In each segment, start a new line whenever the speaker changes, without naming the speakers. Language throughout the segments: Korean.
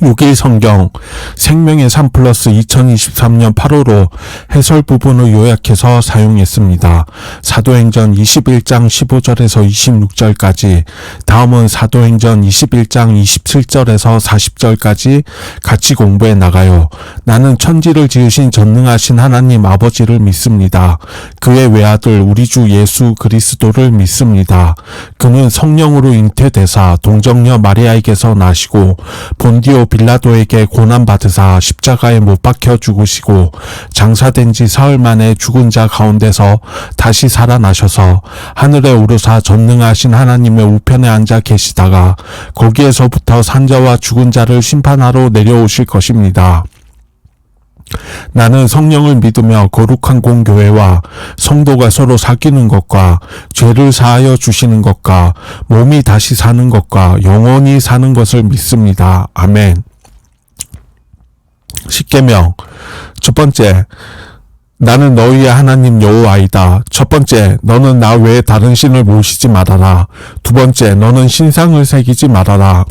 6일 성경 생명의 3 플러스 2023년 8호로 해설 부분을 요약해서 사용했습니다. 사도행전 21장 15절에서 26절까지 다음은 사도행전 21장 27절에서 40절까지 같이 공부해 나가요. 나는 천지를 지으신 전능하신 하나님 아버지를 믿습니다. 그의 외아들 우리 주 예수 그리스도를 믿습니다. 그는 성령으로 잉태되사 동정녀 마리아에게서 나시고 본디오 빌라도에게 고난받으사 십자가에 못 박혀 죽으시고 장사된 지 사흘 만에 죽은 자 가운데서 다시 살아나셔서 하늘에 오르사 전능하신 하나님의 우편에 앉아 계시다가 거기에서부터 산자와 죽은 자를 심판하러 내려오실 것입니다. 나는 성령을 믿으며 거룩한 공교회와 성도가 서로 사귀는 것과 죄를 사하여 주시는 것과 몸이 다시 사는 것과 영원히 사는 것을 믿습니다. 아멘. 십계명 첫 번째 나는 너희의 하나님 여호와이다. 첫 번째, 너는 나 외에 다른 신을 모시지 말아라. 두 번째, 너는 신상을 새기지 말아라.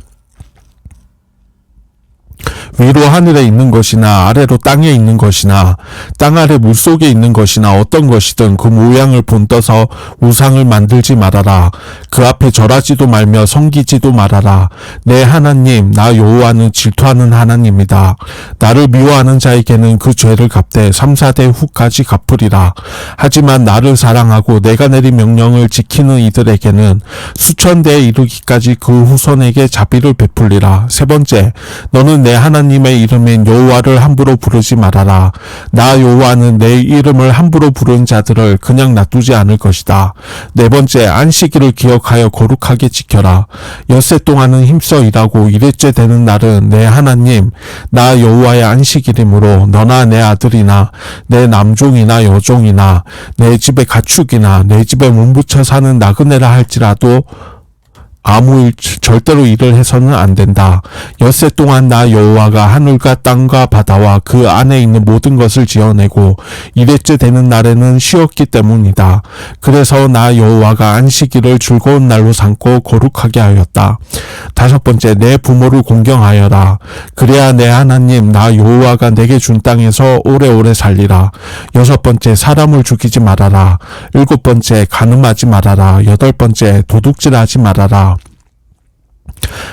위로 하늘에 있는 것이나 아래로 땅에 있는 것이나 땅 아래 물 속에 있는 것이나 어떤 것이든 그 모양을 본떠서 우상을 만들지 말아라. 그 앞에 절하지도 말며 섬기지도 말아라. 내 하나님 나 여호와는 질투하는 하나님이다. 나를 미워하는 자에게는 그 죄를 갚되 3, 4대 후까지 갚으리라. 하지만 나를 사랑하고 내가 내린 명령을 지키는 이들에게는 수천 대에 이르기까지 그 후손에게 자비를 베풀리라. 세 번째, 너는 내 하나님 의 이름인 여호와를 함부로 부르지 말아라. 나 여호와는 내 이름을 함부로 부른 자들을 그냥 놔두지 않을 것이다. 네 번째, 안식일을 기억하여 거룩하게 지켜라. 엿새 동안은 힘써 일하고 일일째 되는 날은 내 하나님, 나 여호와의 안식일이므로 너나 내 아들이나 내 남종이나 여종이나 내 집의 가축이나 내 집에 문붙여 사는 나그네라 할지라도 아무 일 절대로 일을 해서는 안 된다. 엿새 동안 나 여호와가 하늘과 땅과 바다와 그 안에 있는 모든 것을 지어내고 이래째 되는 날에는 쉬었기 때문이다. 그래서 나 여호와가 안식일을 즐거운 날로 삼고 거룩하게 하였다. 다섯 번째 내 부모를 공경하여라. 그래야 내 하나님 나 여호와가 내게 준 땅에서 오래오래 살리라. 여섯 번째 사람을 죽이지 말아라. 일곱 번째 가늠하지 말아라. 여덟 번째 도둑질하지 말아라.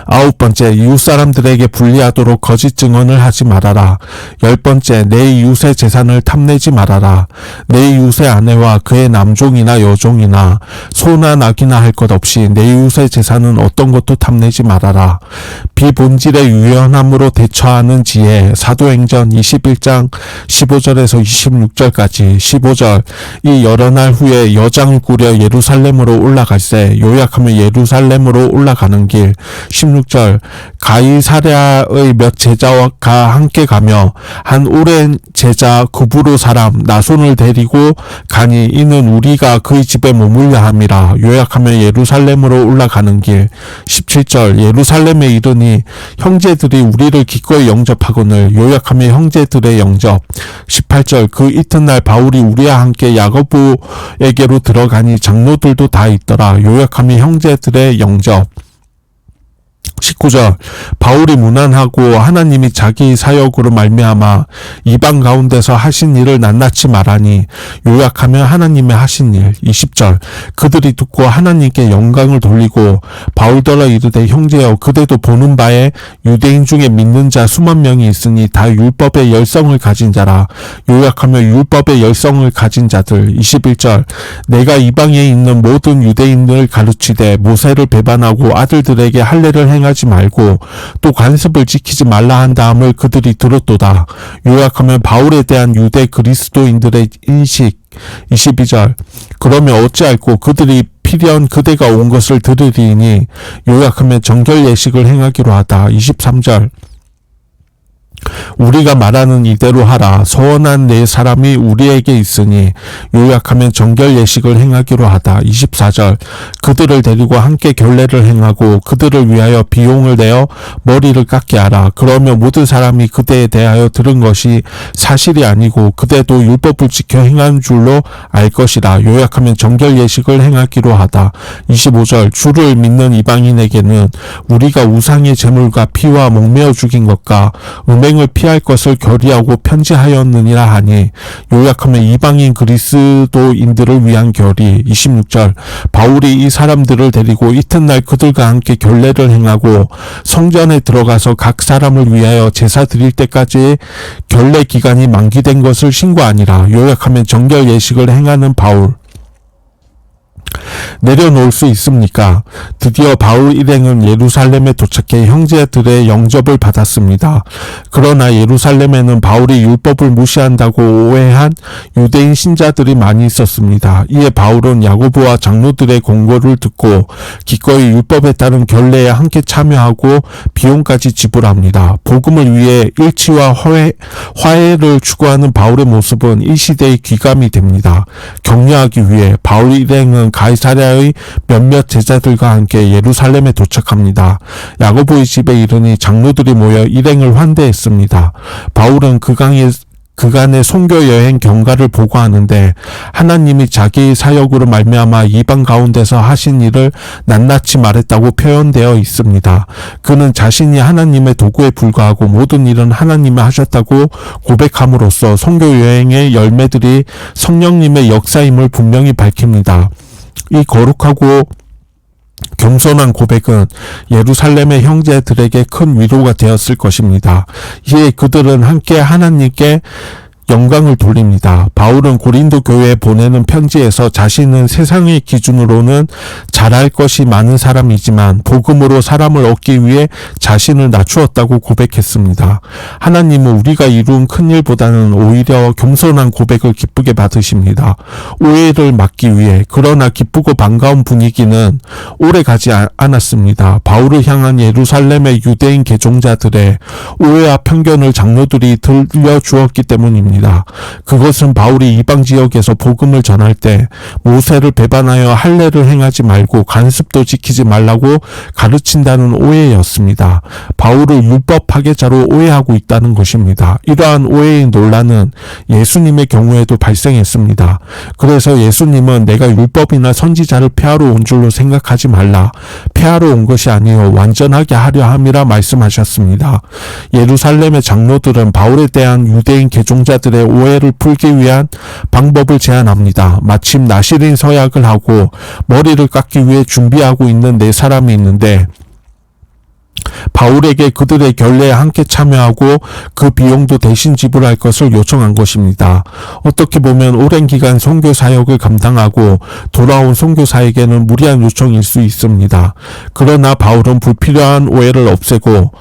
아홉 번째, 이웃 사람들에게 불리하도록 거짓 증언을 하지 말아라. 열 번째, 내 이웃의 재산을 탐내지 말아라. 내 이웃의 아내와 그의 남종이나 여종이나 소나 낙이나 할 것 없이 내 이웃의 재산은 어떤 것도 탐내지 말아라. 비본질의 유연함으로 대처하는 지혜 사도행전 21장 15절에서 26절까지 15절 이 여러 날 후에 여장을 꾸려 예루살렘으로 올라갈새 요약하면 예루살렘으로 올라가는 길 16절 가이사랴의 몇 제자와 함께 가며 한 오랜 제자 구부로 사람 나손을 데리고 가니 이는 우리가 그의 집에 머물려 함이라 요약하면 예루살렘으로 올라가는 길. 17절 예루살렘에 이르니 형제들이 우리를 기꺼이 영접하거늘 요약하면 형제들의 영접. 18절 그 이튿날 바울이 우리와 함께 야고보에게로 들어가니 장로들도 다 있더라. 요약하면 형제들의 영접 19절 바울이 무난하고 하나님이 자기 사역으로 말미암아 이방 가운데서 하신 일을 낱낱이 말하니 요약하면 하나님의 하신 일 20절. 그들이 듣고 하나님께 영광을 돌리고 바울더러 이르되 형제여 그대도 보는 바에 유대인 중에 믿는 자 수만 명이 있으니 다 율법의 열성을 가진 자라. 요약하면 율법의 열성을 가진 자들 21절. 내가 이방에 있는 모든 유대인을 가르치되 모세를 배반하고 아들들에게 할례를 행하 하지 말고 또 관습을 지키지 말라 한 다음을 그들이 들었도다. 요약하면 바울에 대한 유대 그리스도인들의 인식 22절. 그러면 어찌할꼬 그들이 필연 그대가 온 것을 들으리니 요약하면 정결 예식을 행하기로 하다. 23절 우리가 말하는 이대로 하라. 서원한 네 사람이 우리에게 있으니 요약하면 정결 예식을 행하기로 하다. 24절. 그들을 데리고 함께 결례를 행하고 그들을 위하여 비용을 내어 머리를 깎게 하라. 그러면 모든 사람이 그대에 대하여 들은 것이 사실이 아니고 그대도 율법을 지켜 행한 줄로 알 것이라. 요약하면 정결 예식을 행하기로 하다. 25절. 주를 믿는 이방인에게는 우리가 우상의 제물과 피와 목매어 죽인 것과 음 행을 피할 것을 결의하고 편지하였느니라 하니 요약하면 이방인 그리스도인들을 위한 결의. 26절. 바울이 이 사람들을 데리고 이튿날 그들과 함께 결례를 행하고 성전에 들어가서 각 사람을 위하여 제사 드릴 때까지 결례 기간이 만기된 것을 신고하니라. 요약하면 정결 예식을 행하는 바울 내려놓을 수 있습니까? 드디어 바울 일행은 예루살렘에 도착해 형제들의 영접을 받았습니다. 그러나 예루살렘에는 바울이 율법을 무시한다고 오해한 유대인 신자들이 많이 있었습니다. 이에 바울은 야고보와 장로들의 공고를 듣고 기꺼이 율법에 따른 결례에 함께 참여하고 비용까지 지불합니다. 복음을 위해 일치와 화해, 화해를 추구하는 바울의 모습은 이 시대의 귀감이 됩니다. 격려하기 위해 바울 일행은 가이사랴의 몇몇 제자들과 함께 예루살렘에 도착합니다. 야고보의 집에 이르니 장로들이 모여 일행을 환대했습니다. 바울은 그강의 그간의 선교 여행 경과를 보고하는데 하나님이 자기의 사역으로 말미암아 이방 가운데서 하신 일을 낱낱이 말했다고 표현되어 있습니다. 그는 자신이 하나님의 도구에 불과하고 모든 일은 하나님이 하셨다고 고백함으로써 선교 여행의 열매들이 성령님의 역사임을 분명히 밝힙니다. 이 거룩하고 겸손한 고백은 예루살렘의 형제들에게 큰 위로가 되었을 것입니다. 이에 그들은 함께 하나님께 영광을 돌립니다. 바울은 고린도 교회에 보내는 편지에서 자신은 세상의 기준으로는 잘할 것이 많은 사람이지만 복음으로 사람을 얻기 위해 자신을 낮추었다고 고백했습니다. 하나님은 우리가 이룬 큰 일보다는 오히려 겸손한 고백을 기쁘게 받으십니다. 오해를 막기 위해 그러나 기쁘고 반가운 분위기는 오래 가지 않았습니다. 바울을 향한 예루살렘의 유대인 개종자들의 오해와 편견을 장로들이 들려주었기 때문입니다. 있습니다. 그것은 바울이 이방 지역에서 복음을 전할 때 모세를 배반하여 할례를 행하지 말고 간습도 지키지 말라고 가르친다는 오해였습니다. 바울을 율법 파괴자로 오해하고 있다는 것입니다. 이러한 오해의 논란은 예수님의 경우에도 발생했습니다. 그래서 예수님은 내가 율법이나 선지자를 폐하러 온 줄로 생각하지 말라. 폐하러 온 것이 아니요 완전하게 하려 함이라 말씀하셨습니다. 예루살렘의 장로들은 바울에 대한 유대인 개종자들 사람들의 오해를 풀기 위한 방법을 제안합니다. 마침 나시린 서약을 하고 머리를 깎기 위해 준비하고 있는 네 사람이 있는데 바울에게 그들의 결례에 함께 참여하고 그 비용도 대신 지불할 것을 요청한 것입니다. 어떻게 보면 오랜 기간 선교 사역을 감당하고 돌아온 선교사에게는 무리한 요청일 수 있습니다. 그러나 바울은 불필요한 오해를 없애고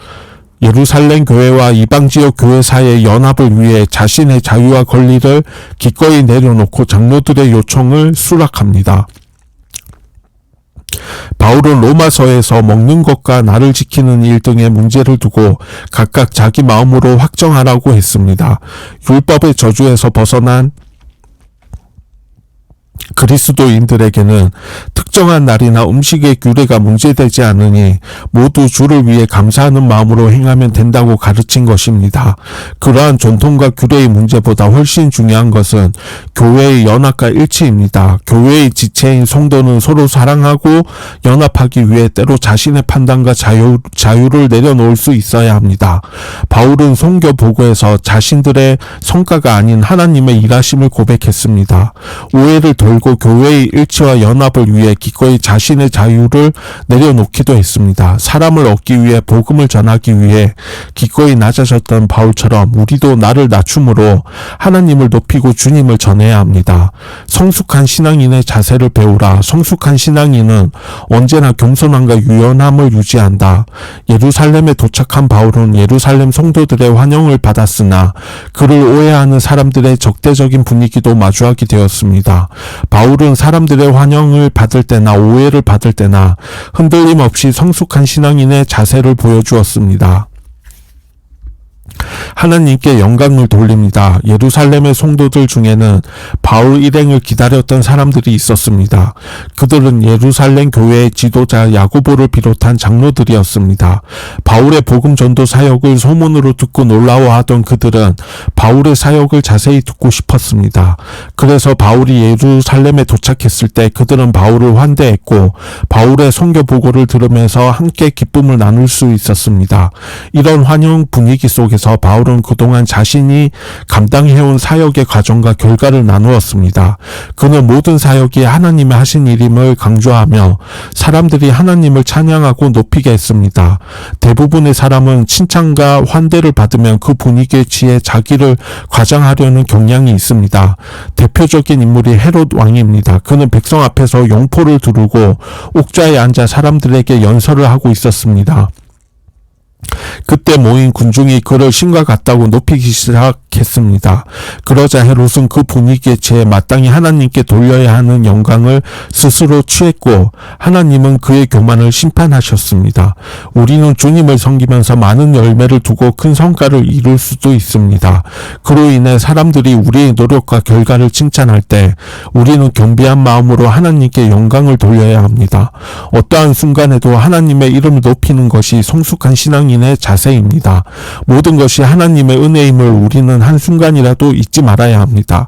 예루살렘 교회와 이방 지역 교회 사이의 연합을 위해 자신의 자유와 권리를 기꺼이 내려놓고 장로들의 요청을 수락합니다. 바울은 로마서에서 먹는 것과 나를 지키는 일 등의 문제를 두고 각각 자기 마음으로 확정하라고 했습니다. 율법의 저주에서 벗어난 그리스도인들에게는 특정한 날이나 음식의 규례가 문제되지 않으니 모두 주를 위해 감사하는 마음으로 행하면 된다고 가르친 것입니다. 그러한 전통과 규례의 문제보다 훨씬 중요한 것은 교회의 연합과 일치입니다. 교회의 지체인 성도는 서로 사랑하고 연합하기 위해 때로 자신의 판단과 자유, 자유를 내려놓을 수 있어야 합니다. 바울은 성교 보고에서 자신들의 성과가 아닌 하나님의 일하심을 고백했습니다. 오해를 돌고 교회의 일치와 연합을 위해 기꺼이 자신의 자유를 내려놓기도 했습니다. 사람을 얻기 위해 복음을 전하기 위해 기꺼이 낮아졌던 바울처럼 우리도 나를 낮춤으로 하나님을 높이고 주님을 전해야 합니다. 성숙한 신앙인의 자세를 배우라. 성숙한 신앙인은 언제나 겸손함과 유연함을 유지한다. 예루살렘에 도착한 바울은 예루살렘 성도들의 환영을 받았으나 그를 오해하는 사람들의 적대적인 분위기도 마주하게 되었습니다. 바울은 사람들의 환영을 받을 때나 오해를 받을 때나 흔들림 없이 성숙한 신앙인의 자세를 보여주었습니다. 하나님께 영광을 돌립니다. 예루살렘의 성도들 중에는 바울 일행을 기다렸던 사람들이 있었습니다. 그들은 예루살렘 교회의 지도자 야고보를 비롯한 장로들이었습니다. 바울의 복음 전도 사역을 소문으로 듣고 놀라워하던 그들은 바울의 사역을 자세히 듣고 싶었습니다. 그래서 바울이 예루살렘에 도착했을 때 그들은 바울을 환대했고 바울의 선교 보고를 들으면서 함께 기쁨을 나눌 수 있었습니다. 이런 환영 분위기 속에서 바울 은 그동안 자신이 감당해온 사역의 과정과 결과를 나누었습니다. 그는 모든 사역이 하나님의 하신 일임을 강조하며 사람들이 하나님을 찬양하고 높이게 했습니다. 대부분의 사람은 칭찬과 환대를 받으면 그 분위기에 취해 자기를 과장하려는 경향이 있습니다. 대표적인 인물이 헤롯 왕입니다. 그는 백성 앞에서 용포를 두르고 옥좌에 앉아 사람들에게 연설을 하고 있었습니다. 그때 모인 군중이 그를 신과 같다고 높이기 시작했습니다. 그러자 헤롯은 그 분위기에 취해 마땅히 하나님께 돌려야 하는 영광을 스스로 취했고 하나님은 그의 교만을 심판하셨습니다. 우리는 주님을 섬기면서 많은 열매를 두고 큰 성과를 이룰 수도 있습니다. 그로 인해 사람들이 우리의 노력과 결과를 칭찬할 때 우리는 겸비한 마음으로 하나님께 영광을 돌려야 합니다. 어떠한 순간에도 하나님의 이름을 높이는 것이 성숙한 신앙 인의 자세입니다. 모든 것이 하나님의 은혜임을 우리는 한순간이라도 잊지 말아야 합니다.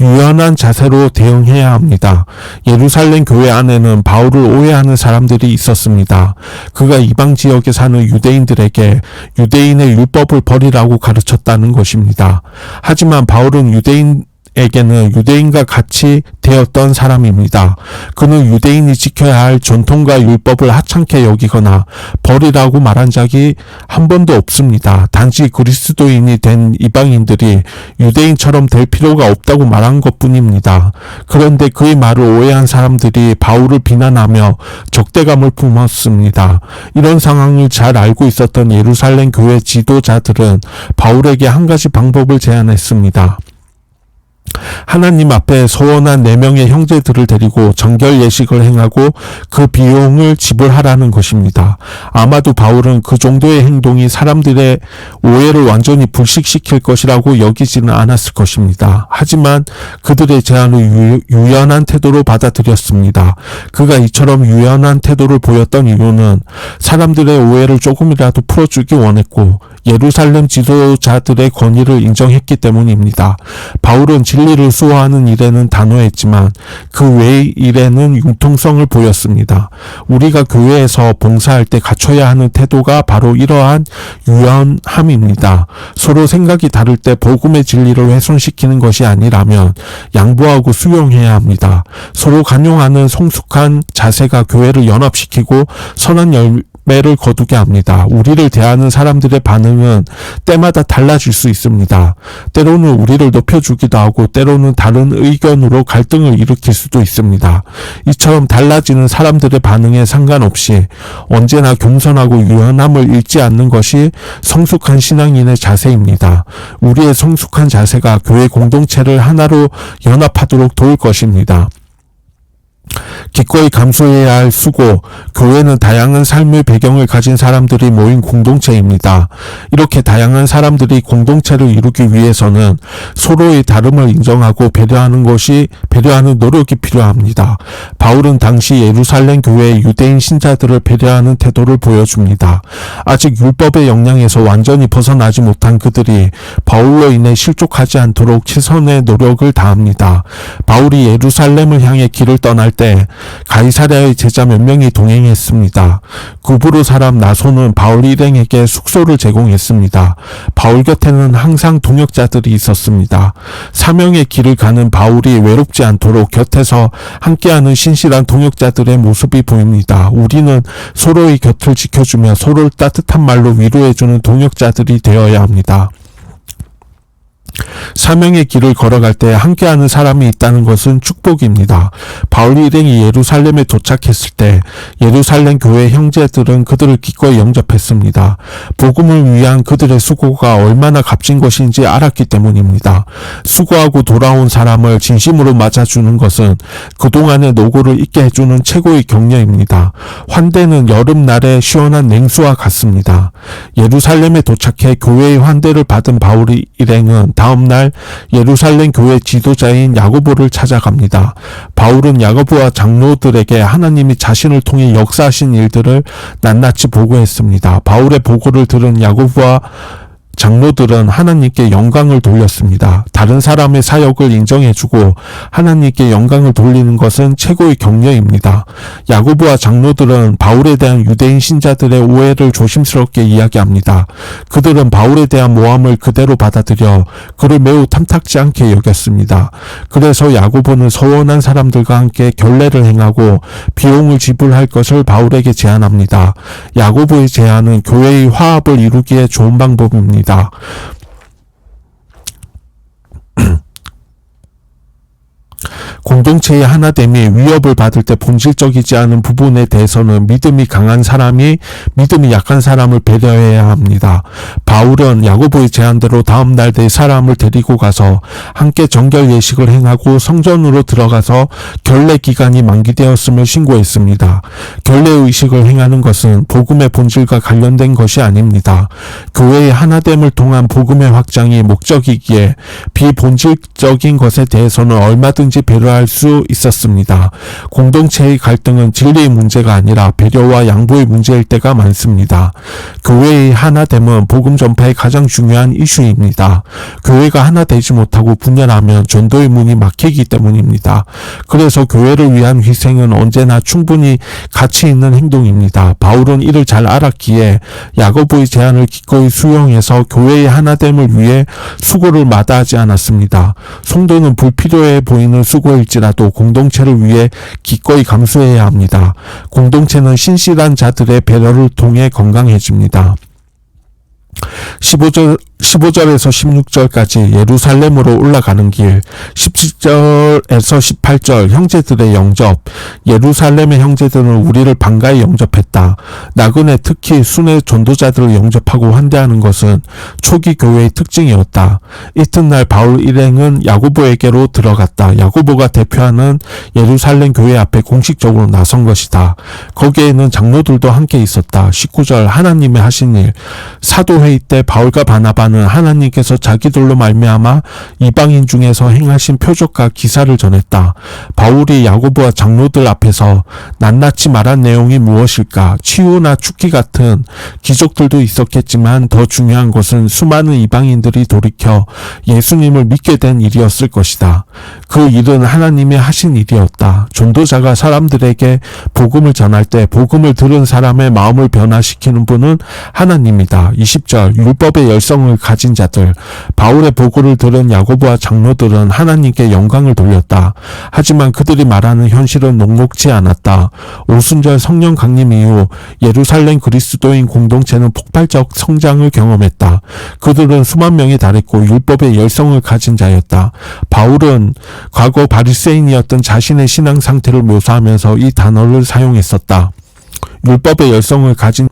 유연한 자세로 대응해야 합니다. 예루살렘 교회 안에는 바울을 오해하는 사람들이 있었습니다. 그가 이방 지역에 사는 유대인들에게 유대인의 율법을 버리라고 가르쳤다는 것입니다. 하지만 바울은 유대인 에게는 유대인과 같이 되었던 사람입니다. 그는 유대인이 지켜야 할 전통과 율법을 하찮게 여기거나 버리라고 말한 적이 한 번도 없습니다. 단지 그리스도인이 된 이방인들이 유대인처럼 될 필요가 없다고 말한 것 뿐입니다. 그런데 그의 말을 오해한 사람들이 바울을 비난하며 적대감을 품었습니다. 이런 상황을 잘 알고 있었던 예루살렘 교회 지도자들은 바울에게 한 가지 방법을 제안했습니다. 하나님 앞에 소원한 네 명의 형제들을 데리고 정결 예식을 행하고 그 비용을 지불하라는 것입니다. 아마도 바울은 그 정도의 행동이 사람들의 오해를 완전히 불식시킬 것이라고 여기지는 않았을 것입니다. 하지만 그들의 제안을 유, 연한 태도로 받아들였습니다. 그가 이처럼 유연한 태도를 보였던 이유는 사람들의 오해를 조금이라도 풀어주기 원했고 예루살렘 지도자들의 권위를 인정했기 때문입니다. 바울은 진리를 수호하는 일에는 단호했지만 그 외의 일에는 융통성을 보였습니다. 우리가 교회에서 봉사할 때 갖춰야 하는 태도가 바로 이러한 유연함입니다. 서로 생각이 다를 때 복음의 진리를 훼손시키는 것이 아니라면 양보하고 수용해야 합니다. 서로 간용하는 성숙한 자세가 교회를 연합시키고 선한 열, 매를 거두게 합니다. 우리를 대하는 사람들의 반응은 때마다 달라질 수 있습니다. 때로는 우리를 높여주기도 하고 때로는 다른 의견으로 갈등을 일으킬 수도 있습니다. 이처럼 달라지는 사람들의 반응에 상관없이 언제나 겸손하고 유연함을 잃지 않는 것이 성숙한 신앙인의 자세입니다. 우리의 성숙한 자세가 교회 공동체를 하나로 연합하도록 도울 것입니다. 기꺼이 감수해야 할 수고, 교회는 다양한 삶의 배경을 가진 사람들이 모인 공동체입니다. 이렇게 다양한 사람들이 공동체를 이루기 위해서는 서로의 다름을 인정하고 배려하는 것이 배려하는 노력이 필요합니다. 바울은 당시 예루살렘 교회의 유대인 신자들을 배려하는 태도를 보여줍니다. 아직 율법의 영향에서 완전히 벗어나지 못한 그들이 바울로 인해 실족하지 않도록 최선의 노력을 다합니다. 바울이 예루살렘을 향해 길을 떠날 때 가이사랴의 제자 몇 명이 동행했습니다. 구브르 사람 나소는 바울 일행에게 숙소를 제공했습니다. 바울 곁에는 항상 동역자들이 있었습니다. 사명의 길을 가는 바울이 외롭지 않도록 곁에서 함께하는 신실한 동역자들의 모습이 보입니다. 우리는 서로의 곁을 지켜주며 서로를 따뜻한 말로 위로해주는 동역자들이 되어야 합니다. 사명의 길을 걸어갈 때 함께하는 사람이 있다는 것은 축복입니다. 바울 일행이 예루살렘에 도착했을 때 예루살렘 교회 형제들은 그들을 기꺼이 영접했습니다. 복음을 위한 그들의 수고가 얼마나 값진 것인지 알았기 때문입니다. 수고하고 돌아온 사람을 진심으로 맞아주는 것은 그동안의 노고를 잊게 해주는 최고의 격려입니다. 환대는 여름날의 시원한 냉수와 같습니다. 예루살렘에 도착해 교회의 환대를 받은 바울 일행은 다 음날 예루살렘 교회 지도자인 야고보를 찾아갑니다. 바울은 야고보와 장로들에게 하나님이 자신을 통해 역사하신 일들을 낱낱이 보고했습니다. 바울의 보고를 들은 야고보와 장로들은 하나님께 영광을 돌렸습니다. 다른 사람의 사역을 인정해주고 하나님께 영광을 돌리는 것은 최고의 격려입니다. 야고보와 장로들은 바울에 대한 유대인 신자들의 오해를 조심스럽게 이야기합니다. 그들은 바울에 대한 모함을 그대로 받아들여 그를 매우 탐탁지 않게 여겼습니다. 그래서 야고보는 서원한 사람들과 함께 결례를 행하고 비용을 지불할 것을 바울에게 제안합니다. 야고보의 제안은 교회의 화합을 이루기에 좋은 방법입니다. 있습니다. 공동체의 하나됨이 위협을 받을 때 본질적이지 않은 부분에 대해서는 믿음이 강한 사람이 믿음이 약한 사람을 배려해야 합니다. 바울은 야고보의 제안대로 다음 날네 사람을 데리고 가서 함께 정결 예식을 행하고 성전으로 들어가서 결례 기간이 만기되었음을 신고했습니다. 결례 의식을 행하는 것은 복음의 본질과 관련된 것이 아닙니다. 교회의 하나됨을 통한 복음의 확장이 목적이기에 비본질적인 것에 대해서는 얼마든지 배려할 수 있었습니다. 공동체의 갈등은 진리의 문제가 아니라 배려와 양보의 문제일 때가 많습니다. 교회의 하나됨은 복음 전파의 가장 중요한 이슈입니다. 교회가 하나 되지 못하고 분열하면 전도의 문이 막히기 때문입니다. 그래서 교회를 위한 희생은 언제나 충분히 가치 있는 행동입니다. 바울은 이를 잘 알았기에 야고보의 제안을 기꺼이 수용해서 교회의 하나됨을 위해 수고를 마다하지 않았습니다. 성도는 불필요해 보이는 수고일지 라도 공동체를 위해 기꺼이 감수해야 합니다. 공동체는 신실한 자들의 배려를 통해 건강해집니다. 15절 15절에서 16절까지 예루살렘으로 올라가는 길, 17절에서 18절 형제들의 영접, 예루살렘의 형제들은 우리를 반가이 영접했다. 나그네 특히 순회 전도자들을 영접하고 환대하는 것은 초기 교회의 특징이었다. 이튿날 바울 일행은 야고보에게로 들어갔다. 야고보가 대표하는 예루살렘 교회 앞에 공식적으로 나선 것이다. 거기에는 장로들도 함께 있었다. 19절 하나님의 하신 일, 사도회의 때 바울과 바나바 는 바울은 하나님께서 자기들로 말미암아 이방인 중에서 행하신 표적과 기사를 전했다. 바울이 야고보와 장로들 앞에서 낱낱이 말한 내용이 무엇일까? 치유나 죽기 같은 기적들도 있었겠지만 더 중요한 것은 수많은 이방인들이 돌이켜 예수님을 믿게 된 일이었을 것이다. 그 일은 하나님이 하신 일이었다. 전도자가 사람들에게 복음을 전할 때 복음을 들은 사람의 마음을 변화시키는 분은 하나님이다. 20절 율법의 열성을 가진 자들 바울의 보고를 들은 야고보와 장로들은 하나님께 영광을 돌렸다. 하지만 그들이 말하는 현실은 녹록지 않았다. 오순절 성령 강림 이후 예루살렘 그리스도인 공동체는 폭발적 성장을 경험했다. 그들은 수만 명에 달했고 율법의 열성을 가진 자였다. 바울은 과거 바리새인이었던 자신의 신앙 상태를 묘사하면서 이 단어를 사용했었다. 율법의 열성을 가진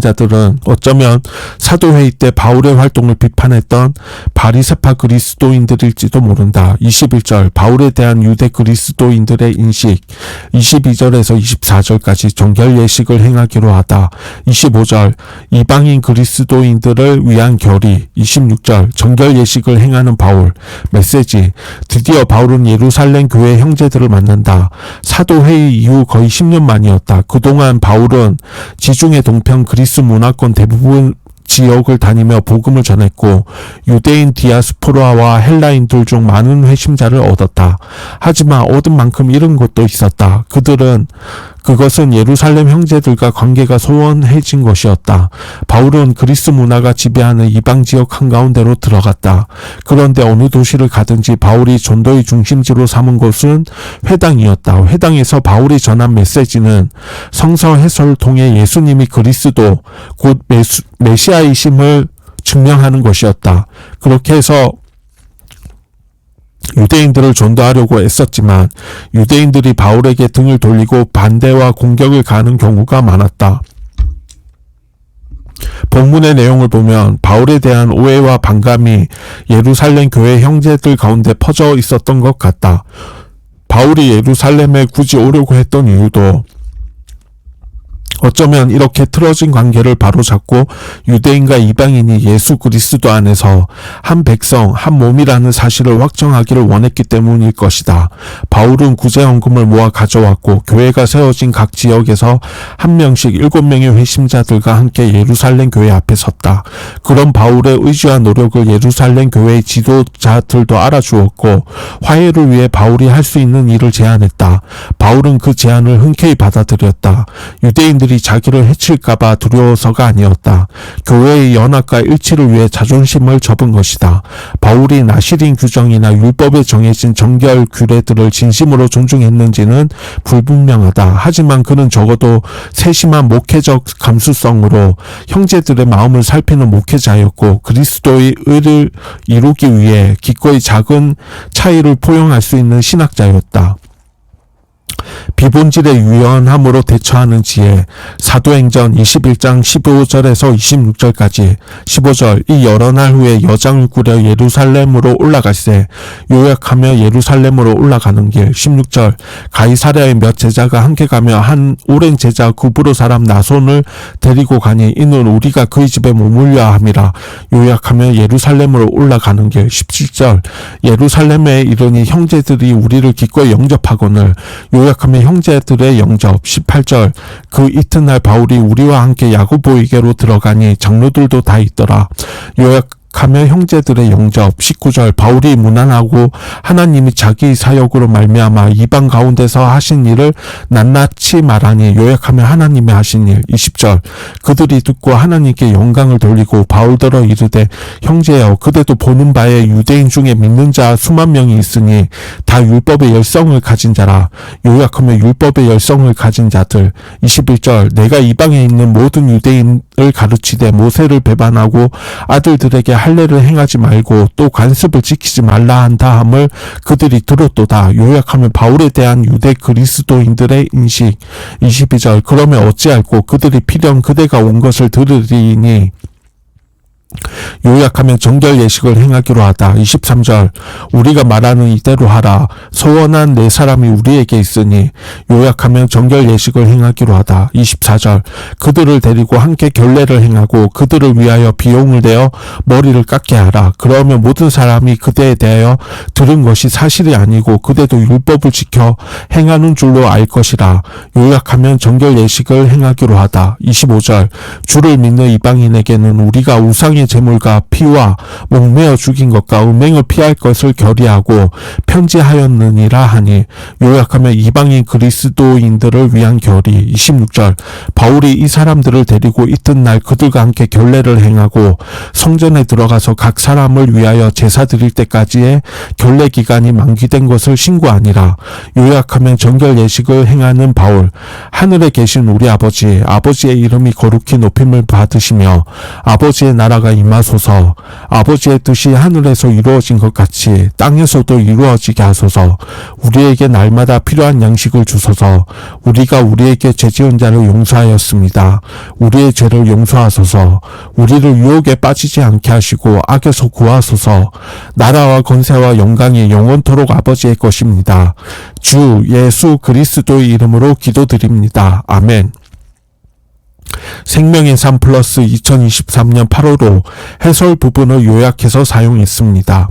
자들은 어쩌면 사도회의 때 바울의 활동을 비판했던 바리세파 그리스도인들일지도 모른다. 21절 바울에 대한 유대 그리스도인들의 인식 22절에서 24절까지 정결 예식을 행하기로 하다. 25절 이방인 그리스도인들을 위한 결의 26절 정결 예식을 행하는 바울 메시지 드디어 바울은 예루살렘 교회 형제들을 만난다. 사도회의 이후 거의 10년 만이었다. 그동안 바울은 지중해 동편 그리 그리스 문화권 대부분 지역을 다니며 복음을 전했고 유대인 디아스포라와 헬라인들 중 많은 회심자를 얻었다. 하지만 얻은 만큼 잃은 것도 있었다. 그들은 그것은 예루살렘 형제들과 관계가 소원해진 것이었다. 바울은 그리스 문화가 지배하는 이방 지역 한가운데로 들어갔다. 그런데 어느 도시를 가든지 바울이 전도의 중심지로 삼은 곳은 회당이었다. 회당에서 바울이 전한 메시지는 성서 해설을 통해 예수님이 그리스도 곧 메시아이심을 증명하는 것이었다. 그렇게 해서 유대인들을 전도하려고 애썼지만 유대인들이 바울에게 등을 돌리고 반대와 공격을 가하는 경우가 많았다. 본문의 내용을 보면 바울에 대한 오해와 반감이 예루살렘 교회 형제들 가운데 퍼져 있었던 것 같다. 바울이 예루살렘에 굳이 오려고 했던 이유도 어쩌면 이렇게 틀어진 관계를 바로잡고 유대인과 이방인이 예수 그리스도 안에서 한 백성, 한 몸이라는 사실을 확정하기를 원했기 때문일 것이다. 바울은 구제헌금을 모아 가져왔고 교회가 세워진 각 지역에서 한 명씩 일곱 명의 회심자들과 함께 예루살렘 교회 앞에 섰다. 그런 바울의 의지와 노력을 예루살렘 교회의 지도자들도 알아주었고 화해를 위해 바울이 할 수 있는 일을 제안했다. 바울은 그 제안을 흔쾌히 받아들였다. 유대인들이 자기를 해칠까봐 두려워서가 아니었다. 교회의 연합과 일치를 위해 자존심을 접은 것이다. 바울이 나시린 규정이나 율법에 정해진 정결 규례들을 진심으로 존중했는지는 불분명하다. 하지만 그는 적어도 세심한 목회적 감수성으로 형제들의 마음을 살피는 목회자였고 그리스도의 의를 이루기 위해 기꺼이 작은 차이를 포용할 수 있는 신학자였다. 비본질의 유연함으로 대처하는 지혜 사도행전 21장 15절에서 26절까지 15절 이 여러 날 후에 여장을 꾸려 예루살렘으로 올라갈세 요약하며 예루살렘으로 올라가는 길. 16절 가이사랴의 몇 제자가 함께 가며 한 오랜 제자 구브로 사람 나손을 데리고 가니 이는 우리가 그의 집에 머물려 함이라. 요약하며 예루살렘으로 올라가는 길. 17절 예루살렘에 이르니 형제들이 우리를 기꺼이 영접하거늘. 요약 하며 형제들의 영접 18절. 그 이튿날 바울이 우리와 함께 야고보에게로 들어가니 장로들도 다 있더라. 요약 하며 형제들의 영접 19절 바울이 무난하고 하나님이 자기 사역으로 말미암아 이방 가운데서 하신 일을 낱낱이 말하니 요약하며 하나님이 하신 일. 20절. 그들이 듣고 하나님께 영광을 돌리고 바울더러 이르되 형제여 그대도 보는 바에 유대인 중에 믿는 자 수만 명이 있으니 다 율법의 열성을 가진 자라. 요약하며 율법의 열성을 가진 자들. 21절. 내가 이방에 있는 모든 유대인 을 가르치되 모세를 배반하고 아들들에게 할례를 행하지 말고 또 관습을 지키지 말라 한 다 함을 그들이 들었도다. 요약하면 바울에 대한 유대 그리스도인들의 인식 22절 그러면 어찌할꼬 그들이 필연 그대가 온 것을 들으리니 요약하면 정결 예식을 행하기로 하다. 23절 우리가 말하는 이대로 하라. 소원한 네 사람이 우리에게 있으니 요약하면 정결 예식을 행하기로 하다. 24절 그들을 데리고 함께 결례를 행하고 그들을 위하여 비용을 내어 머리를 깎게 하라. 그러면 모든 사람이 그대에 대하여 들은 것이 사실이 아니고 그대도 율법을 지켜 행하는 줄로 알 것이라. 요약하면 정결 예식을 행하기로 하다. 25절 주를 믿는 이방인에게는 우리가 우상 의 재물과 피와 목매어 죽인 것과 음행을 피할 것을 결의하고 편지하였느니라 하니 요약하면 이방인 그리스도인들을 위한 결의. 26절. 바울이 이 사람들을 데리고 이튿날 그들과 함께 결례를 행하고 성전에 들어가서 각 사람을 위하여 제사 드릴 때까지의 결례 기간이 만기된 것을 신고하니라. 요약하면 정결 예식을 행하는 바울. 하늘에 계신 우리 아버지 아버지의 이름이 거룩히 높임을 받으시며 아버지의 나라가 임하소서. 아버지의 뜻이 하늘에서 이루어진 것 같이 땅에서도 이루어지게 하소서. 우리에게 날마다 필요한 양식을 주소서. 우리가 우리에게 죄 지은 자를 용서하였습니다. 우리의 죄를 용서하소서. 우리를 유혹에 빠지지 않게 하시고 악에서 구하소서. 나라와 권세와 영광이 영원토록 아버지의 것입니다. 주 예수 그리스도의 이름으로 기도드립니다. 아멘 생명의 삶 플러스 2023년 8월호 해설 부분을 요약해서 사용했습니다.